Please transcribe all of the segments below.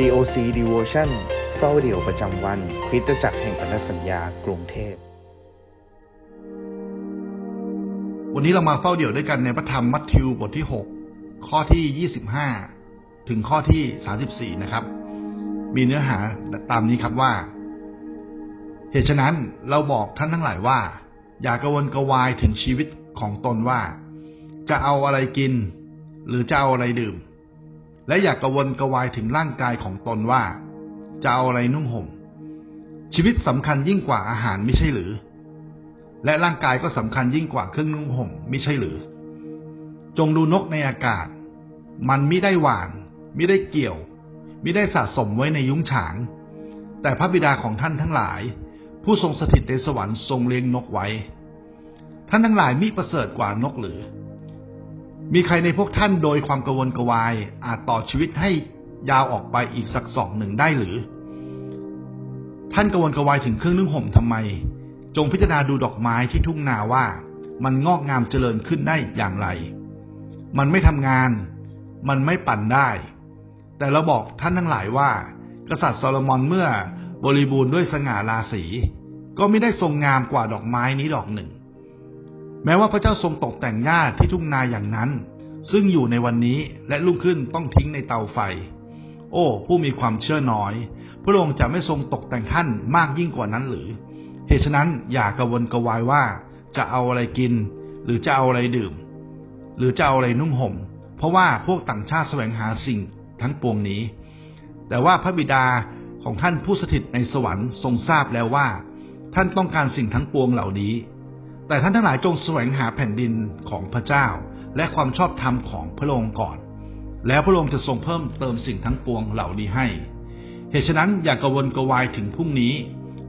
COC Devotion เฝ้าเดี่ยวประจำวัน คริสตจักรแห่งพันธสัญญากรุงเทพ วันนี้เรามาเฝ้าเดี่ยวด้วยกันในพระธรรมมัทธิวบทที่ 6 ข้อที่ 25 ถึงข้อที่ 34 นะครับ มีเนื้อหาตามนี้ครับว่า เหตุฉะนั้นเราบอกท่านทั้งหลายว่า อย่ากระวนกระวายถึงชีวิตของตนว่า จะเอาอะไรกิน หรือจะเอาอะไรดื่ม และอยากกระวนกระวายถึงร่างกายของตนว่า จะเอาอะไรนุ่งห่ม ชีวิตสำคัญยิ่งกว่าอาหารไม่ใช่หรือ และร่างกายก็สำคัญยิ่งกว่าเครื่องนุ่งห่มไม่ใช่หรือ จงดูนกในอากาศ มันไมิได้หวานไมิได้เกี่ยวไมิได้สะสมไว้ในยุ้งฉาง แต่พระบิดาของท่านทั้งหลาย ผู้ทรงสถิตในสวรรค์ทรงเลี้ยงนกไว้ ท่านทั้งหลายมิประเสริฐกว่านกหรือ มีใครในพวกท่านโดยความกระวนกวาย อาจต่อชีวิตให้ยาวออกไปอีกสักสองหนึ่งได้หรือ ท่านกระวนกวายถึงเครื่องนึ่งห่มทำไม จงพิจารณาดูดอกไม้ที่ทุ่งนาว่า มันงอกงามเจริญขึ้นได้อย่างไร มันไม่ทำงาน มันไม่ปั่นได้ แต่เราบอกท่านทั้งหลายว่า กษัตริย์โซโลมอนเมื่อบริบูรณ์ด้วยสง่าราศีก็ไม่ได้ทรงงามกว่าดอกไม้นี้ดอกหนึ่ง แม้ว่าพระเจ้าทรงตกแต่งหญ้าที่ทุ่งนาอย่างนั้น ซึ่งอยู่ในวันนี้และรุ่งขึ้นต้องทิ้งในเตาไฟ โอ้ ผู้มีความเชื่อน้อย พระองค์จะไม่ทรงตกแต่งท่านมากยิ่งกว่านั้นหรือ เหตุฉะนั้นอย่ากระวนกระวายว่าจะเอาอะไรกิน หรือจะเอาอะไรดื่ม หรือจะเอาอะไรนุ่งห่ม เพราะว่าพวกต่างชาติแสวงหาสิ่งทั้งปวงนี้ แต่ว่าพระบิดาของท่านผู้สถิตในสวรรค์ทรงทราบแล้วว่า ท่านต้องการสิ่งทั้งปวงเหล่านี้ แต่ท่านทั้งหลายจงแสวงหาแผ่นดินของพระเจ้า และความชอบธรรมของพระองค์ก่อน แล้วพระองค์จะทรงเพิ่มเติมสิ่งทั้งปวงเหล่านี้ให้ เหตุฉะนั้นอย่ากระวนกวายถึงพรุ่งนี้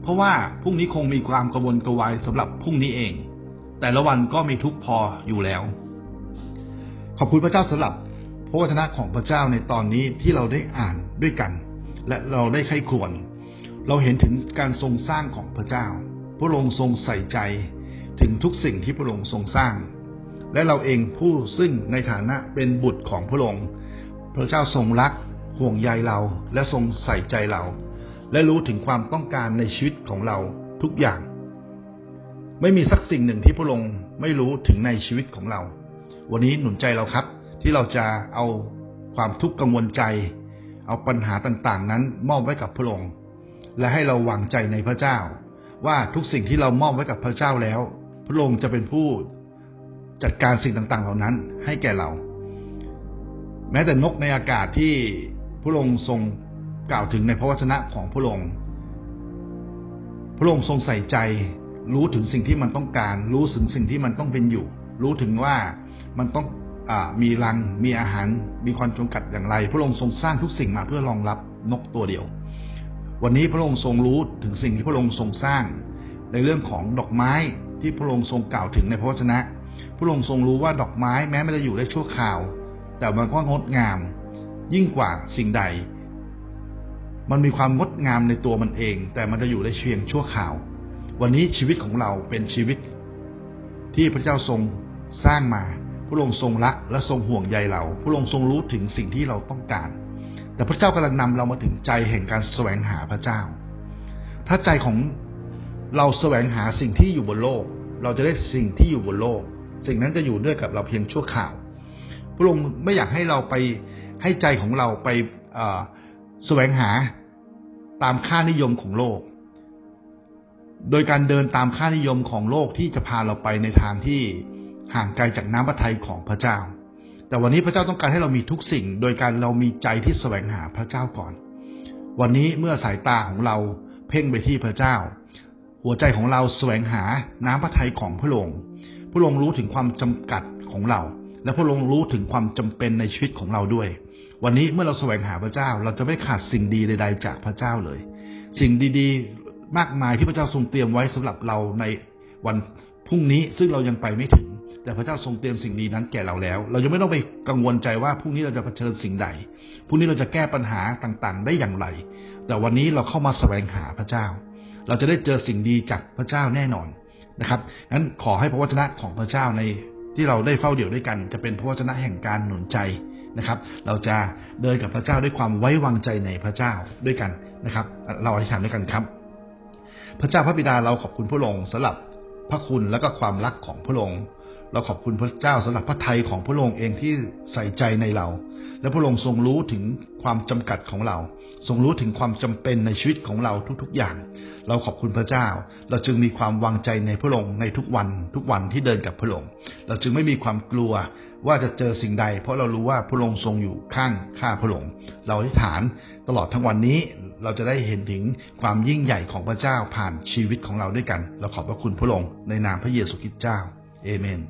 เพราะว่าพรุ่งนี้คงมีความกระวนกวายสำหรับพรุ่งนี้เอง แต่ละวันก็มีทุกพออยู่แล้ว ขอบคุณพระเจ้าสำหรับพระวจนะของพระเจ้าในตอนนี้ที่เราได้อ่านด้วยกัน และเราได้ไข้ควร เราเห็นถึงการทรงสร้างของพระเจ้า พระองค์ทรงใส่ใจ ถึงทุกสิ่งที่พระองค์ทรงสร้าง และเราเองผู้ซึ่งในฐานะเป็นบุตรของพระองค์พระเจ้าทรงรักห่วงใยเราและทรงใส่ใจเรา และรู้ถึงความต้องการในชีวิตของเราทุกอย่าง ไม่มีสักสิ่งหนึ่งที่พระองค์ไม่รู้ถึงในชีวิตของเรา วันนี้หนุนใจเราครับ ที่เราจะเอาความทุกข์กังวลใจ เอาปัญหาต่างๆ นั้นมอบไว้กับพระองค์และให้เราวางใจในพระเจ้า ว่าทุกสิ่งที่เรามอบไว้กับพระเจ้าแล้ว พระองค์จะเป็นผู้จัดการสิ่งต่าง ๆ เหล่านั้นให้แก่เรา แม้แต่นกในอากาศที่พระองค์ทรงกล่าวถึงในพระวจนะของพระองค์ พระองค์ทรงใส่ใจ รู้ถึงสิ่งที่มันต้องการ รู้ถึงสิ่งที่มันต้องเป็นอยู่ รู้ถึงว่ามันต้องอมีรัง มีอาหาร มีความจำกัดอย่างไร พระองค์ทรงสร้างทุกสิ่งมาเพื่อรองรับนกตัวเดียว วันนี้พระองค์ทรงรู้ถึงสิ่งที่พระองค์ทรงสร้าง ในเรื่องของดอกไม้ ที่พระองค์ทรงกล่าวถึงในพระวจนะ พระองค์ทรงรู้ว่าดอกไม้แม้มันจะอยู่ได้ชั่วคราว แต่มันก็งดงาม ยิ่งกว่าสิ่งใด มันมีความงดงามในตัวมันเอง แต่มันจะอยู่ได้เพียงชั่วคราว วันนี้ชีวิตของเราเป็นชีวิต ที่พระเจ้าทรงสร้างมา พระองค์ทรงรักและทรงห่วงใยเรา พระองค์ทรงรู้ถึงสิ่งที่เราต้องการ แต่พระเจ้ากำลังนำเรามาถึงใจแห่งการแสวงหาพระเจ้า ถ้าใจของ เราแสวงหาสิ่งที่อยู่บนโลก เราจะได้สิ่งที่อยู่บนโลก สิ่งนั้นจะอยู่ด้วยกับเราเพียงชั่วคราว พระองค์ไม่อยากให้เราไปให้ใจของเราไปแสวงหาตามค่านิยมของโลก โดยการเดินตามค่านิยมของโลกที่จะพาเราไปในทางที่ห่างไกลจากน้ำพระทัยของพระเจ้า แต่วันนี้พระเจ้าต้องการให้เรามีทุกสิ่ง โดยการเรามีใจที่แสวงหาพระเจ้าก่อน วันนี้เมื่อสายตาของเราเพ่งไปที่พระเจ้า หัวใจของเราแสวงหาน้ำพระทัยของพระองค์พระองค์รู้ถึงความจำกัดของเรา และพระองค์รู้ถึงความจำเป็นในชีวิตของเราด้วย วันนี้เมื่อเราแสวงหาพระเจ้า เราจะไม่ขาดสิ่งดีใดๆจากพระเจ้าเลย สิ่งดีๆ มากมายที่พระเจ้าทรงเตรียมไว้สำหรับเราในวันพรุ่งนี้ซึ่งเรายังไปไม่ถึง แต่พระเจ้าทรงเตรียมสิ่งดีนั้นแก่เราแล้ว เราจะไม่ต้องไปกังวลใจว่าพรุ่งนี้เราจะเผชิญสิ่งใดพรุ่งนี้เราจะแก้ปัญหาต่างๆ ได้อย่างไร แต่วันนี้เราเข้ามาแสวงหาพระเจ้า เราจะได้เจอสิ่งดีจากพระเจ้าแน่นอนนะครับงั้นขอให้พระวจนะของพระเจ้าในที่เราได้เฝ้าเดี่ยวด้วยกัน จะเป็นพระวจนะแห่งการหนุนใจนะครับ เราจะเดินกับพระเจ้าด้วยความไว้วางใจในพระเจ้าด้วยกันนะครับ เราอธิษฐานด้วยกันครับ พระเจ้าพระบิดาเราขอบคุณพระองค์สำหรับพระคุณและก็ความรักของพระองค์ เราขอบคุณพระเจ้าสำหรับพระทัยของพระองค์เองที่ใส่ใจในเรา และพระองค์ทรงรู้ถึงความจำกัดของเรา ทรงรู้ถึงความจำเป็นในชีวิตของเราทุกๆอย่าง เราขอบคุณพระเจ้า เราจึงมีความวางใจในพระองค์ในทุกวัน ทุกวันที่เดินกับพระองค์เราจึงไม่มีความกลัวว่าจะเจอสิ่งใด เพราะเรารู้ว่าพระองค์ทรงอยู่ข้างข้าพระองค์เราอธิษฐานตลอดทั้งวันนี้เราจะได้เห็นถึงความยิ่งใหญ่ของพระเจ้าผ่านชีวิตของเราด้วยกัน เราขอบพระคุณพระองค์ในนามพระเยซูคริสต์เจ้าเอเมน